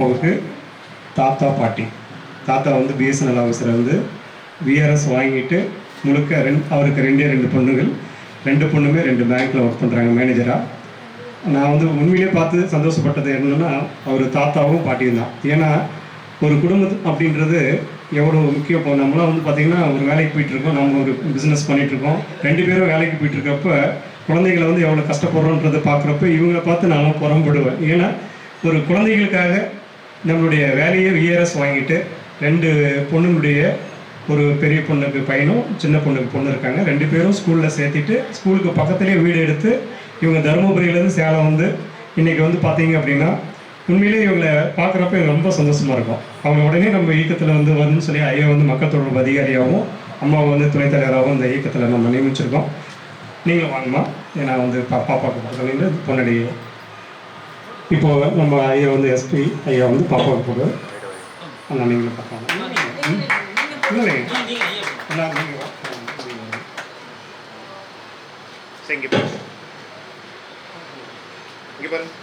அவருக்கு தாத்தா பாட்டி. தாத்தா வந்து பிஎஸ்என்எல் ஆஃபீஸர் வந்து விஆர்எஸ் வாங்கிட்டு முழுக்க ரெண்டு அவருக்கு ரெண்டே ரெண்டு பொண்ணுகள். ரெண்டு பொண்ணுமே ரெண்டு பேங்க்கில் ஒர்க் பண்ணுறாங்க மேனேஜராக நான் வந்து உண்மையிலே பார்த்து சந்தோஷப்பட்டது என்னன்னா அவர் தாத்தாவும் பாட்டியும் தான். ஏன்னா ஒரு குடும்பம் அப்படின்றது எவ்வளோ முக்கியம் இப்போ நம்மளாம் வந்து பார்த்திங்கன்னா ஒரு வேலைக்கு போயிட்டுருக்கோம் நம்ம ஒரு பிஸ்னஸ் பண்ணிகிட்ருக்கோம் இருக்கோம் ரெண்டு பேரும் வேலைக்கு போயிட்டுருக்கப்ப குழந்தைகளை வந்து எவ்வளோ கஷ்டப்படுறோன்றதை பார்க்குறப்ப இவங்களை பார்த்து நான் புறம்படுவேன். ஏன்னா ஒரு குழந்தைகளுக்காக நம்மளுடைய வேலையை விஆர்எஸ் வாங்கிட்டு ரெண்டு பொண்ணுங்களுடைய ஒரு பெரிய பொண்ணுக்கு பையனும் சின்ன பொண்ணுக்கு பொண்ணு இருக்காங்க. ரெண்டு பேரும் ஸ்கூலில் சேர்த்திட்டு ஸ்கூலுக்கு பக்கத்துலேயே வீடு எடுத்து இவங்க தருமபுரியிலேருந்து சேலம் வந்து இன்றைக்கி வந்து பார்த்தீங்க அப்படின்னா உண்மையிலேயே இவங்களை பார்க்குறப்ப ரொம்ப சந்தோஷமாக இருக்கும். அவங்க உடனே நம்ம இயக்கத்தில் வந்து வந்து சொல்லி ஐயா வந்து மக்கள் தொடர்பு அதிகாரியாகவும் அம்மாவை வந்து துணைத் தலைவராகவும் இந்த இயக்கத்தில் நம்ம நியமிச்சிருக்கோம். நீங்களும் வாங்கம்மா. நான் வந்து பா பாப்பாவுக்கு பக்கத்துலேருந்து இப்போ நம்ம ஐயா வந்து எஸ்பி ஐயா வந்து பாப்பாவுக்கு போடு. அண்ணா நீங்களும் பார்க்கலாம் இங்க இங்கே பாருங்க.